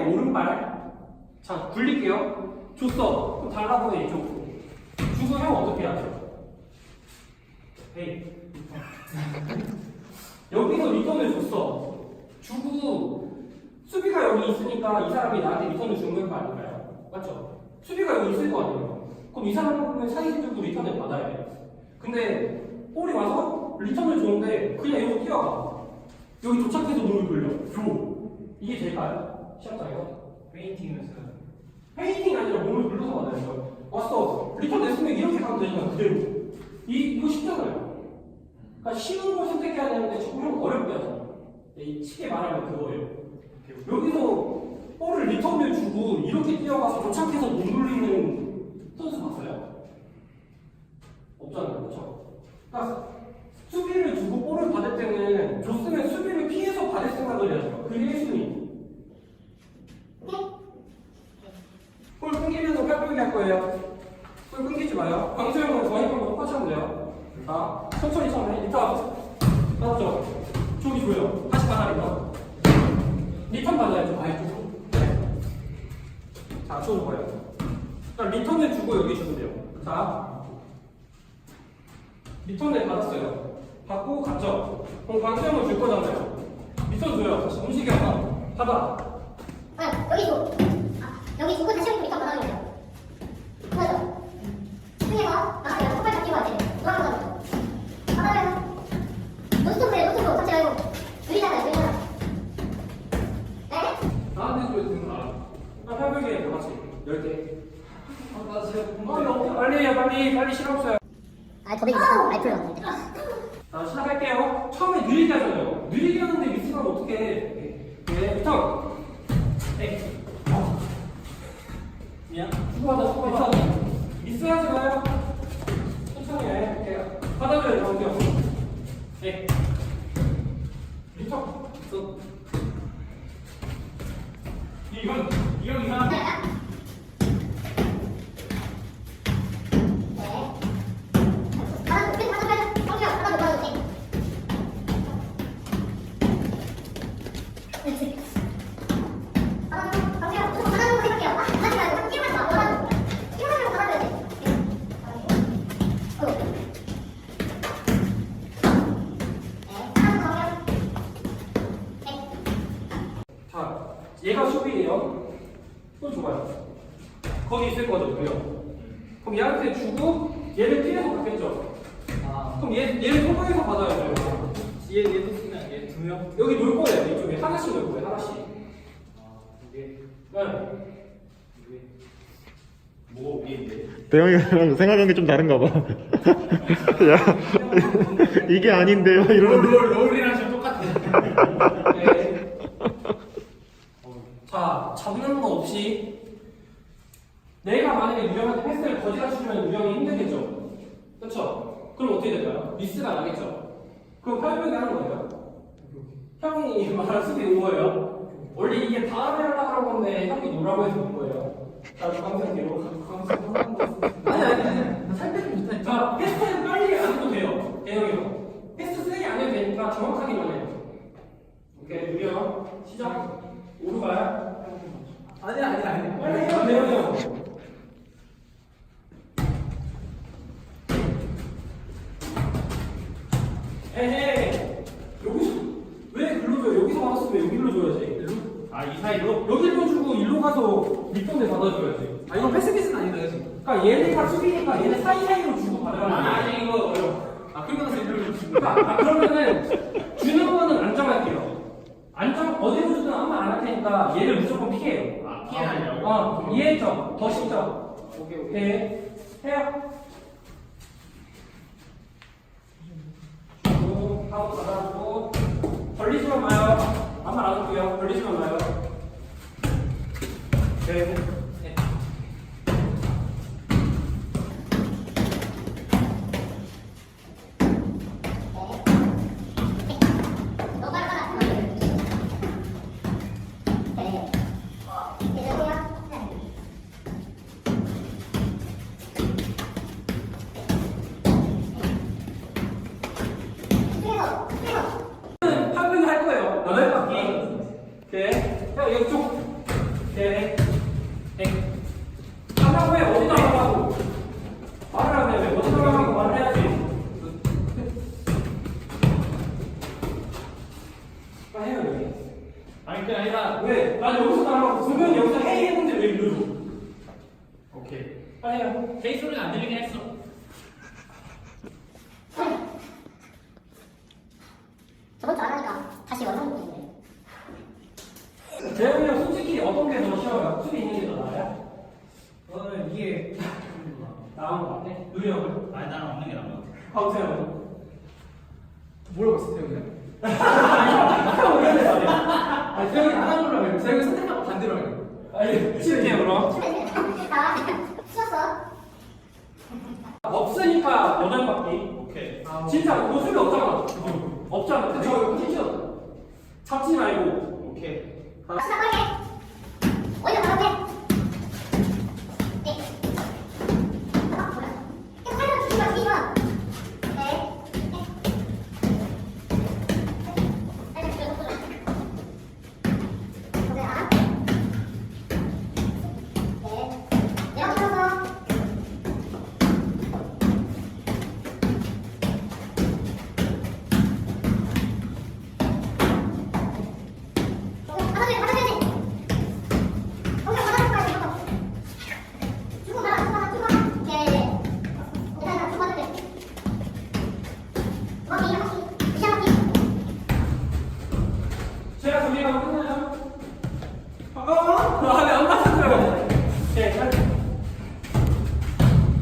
오른발. 자, 굴릴게요. 줬어. 그럼 달라고 해, 이쪽으로. 주고 형 어떻게 하죠? 에이. 여기서 리턴을 줬어. 주고, 수비가 여기 있으니까 이 사람이 나한테 리턴을 주는 거 아닌가요? 맞죠? 수비가 여기 있을 거 아니에요? 그럼 이 사람은 사이드도 리턴을 받아야 돼. 근데, 볼이 와서 리턴을 줬는데, 그냥 여기 뛰어가. 여기 도착해서 몸을 돌려. 줘. 이게 될까요? 시합장에서? 페인팅을 쓰는 페인팅이 아니라 몸을 눌러서 받아야죠. 왔어. 리턴 냈으면 이렇게 가면 되잖아, 그대로. 이, 이거 쉽잖아요. 그러니까 쉬운 걸 선택해야 되는데 형 어렵게 하잖아. 이 쉽게 말하면 그거예요. 여기서 볼을 리턴을 주고 이렇게 뛰어가서 도착해서 몸 돌리는 선수 봤어요? 없잖아요, 그렇죠? 그러니까 수비를 주고 볼을 받을 때는 줬으면 수비를 피해서 받을 생각을 해야죠. 그게 1순위. 볼 끊기면서 팔 할 거예요. 볼 끊기지 마요. 광수형은 저희랑 똑같이 하면 돼요. 자, 천천히 처음에 리턴. 맞죠? 저기 줘요. 다시 받아 리턴. 리턴 받아야죠. 아예 쪽. 네. 자, 주는 거예요. 자, 리턴을 주고 여기 주면 돼요. 자, 리턴을 받았어요. 받고 갔죠. 그럼 광수형은 줄 거잖아요. 리턴 줘요. 다시 움직여. 받아. 아, 여기 줘. 아, 여기 주고 다시 한번 리턴 받아야 돼요. 맞아. 집중해서 나가세요. 손발 잡기고 하세요. 누가 받아요? 받아요. 노트북에 노트북 잡지 말고. 느리잖아요, 느리잖아. 네? 나한테 소리 듣는 거 알아. 아, 팔벽에 다 같이. 10개. 아, 나 지금 어, 여 빨리 해요, 빨리. 빨리 실험 써요. 아, 더빙이 라이플로 왔는데. 자, 시작할게요. 처음에 느리게 하잖아요. 느리게 하는데 미스하면 어떻게 해? 네, 리턴. 네. 어. 미안. 수고하다, 수고하다. 미스하지 마요. 천천히 해. 네. 또. 이건, 이건 이상. 네. 또 줘봐요. 거기 있을 거죠, 그요. 그럼 얘한테 주고 얘를 피해서 받겠죠. 아, 그럼 얘 얘를 통과해서 받아야죠. 얘 얘도 쓰면 얘두 명. 여기 놓을 거예요, 이쪽에 하나씩 놓을 거예요, 하나씩. 아, 이게 네. 이게 뭐 위인데? 대형이랑 생각한 게 좀 다른가 봐. 야, 이게 아닌데요? 이러는데. 롤 롤이랑 좀 똑같아. 네. 자, 잡는 거 없이 내가 만약에 유형한테 패스를 거지같이 주면 유형이 힘들겠죠. 그렇죠? 그럼 어떻게 될까요? 미스가 나겠죠. 팔벽이 하는 거예요. 형이 말한 수비 온 거예요. 원래 이게 다음에 하려고 한 건데 형이 노라고 해서 온 거예요. 자, 광생 뒤로. 아니, 아니, 아니. 살 빼지 못해. 자, 패스는 빨리 안 해도 돼요. 대형이 형. 패스 세게 안 해도 되니까 정확하게만 해요. 오케이, 유형. 시작. 오른발. 아니 아니 아니. 빨리 해요, 대형이 형. 에헤이. 받았으면 여기로 줘야지. 일로? 아 이 사이로? 여기로 주고 일로 가서 밑동네 받아줘야지. 아 이건 패스 패스는 아니다 지금. 그러니까 얘네가 수비니까 얘네 사이사이로 주고 받아가는 아니 거야. 아니 이거 어려워. 아 그러고 나서 일로 좀 주는 그러니까 아, 그러면은 주는 거는 안정할게요. 안정 어디로 주든 아무 안할 테니까 얘를 무조건 피해요. 아 피해라냐고? 어, 이해했죠? 더 쉽죠? 오케이 오케이. 네. 해요. 주고, 하고 받아주고, 벌리지만 마요. 아무 말안 할게요. 벌리지만 마요. 네. 안 들리긴 했어. 저번 주안 하니까 다시 원상복구 있네. 재영이 형 솔직히 어떤 게 더 쉬워요? 수비 있는 게 더 나아요? 저는 이게 나은 것 같아. 누리 형은? 아니 나는 없는 게 나은 것 같아. 광수 형은? 뭐라고 했어 말이야. 아니 태영이 하나 선택하고 반대로 하려. 아니, 실게요, 그럼. 자, 쉬었어. 없으니까 여덟 바퀴. 오케이. 진짜 모습이 없잖아. 없잖아. 그쵸? 이거 힘 잡지 말고. 오케이. 시작 빠르게.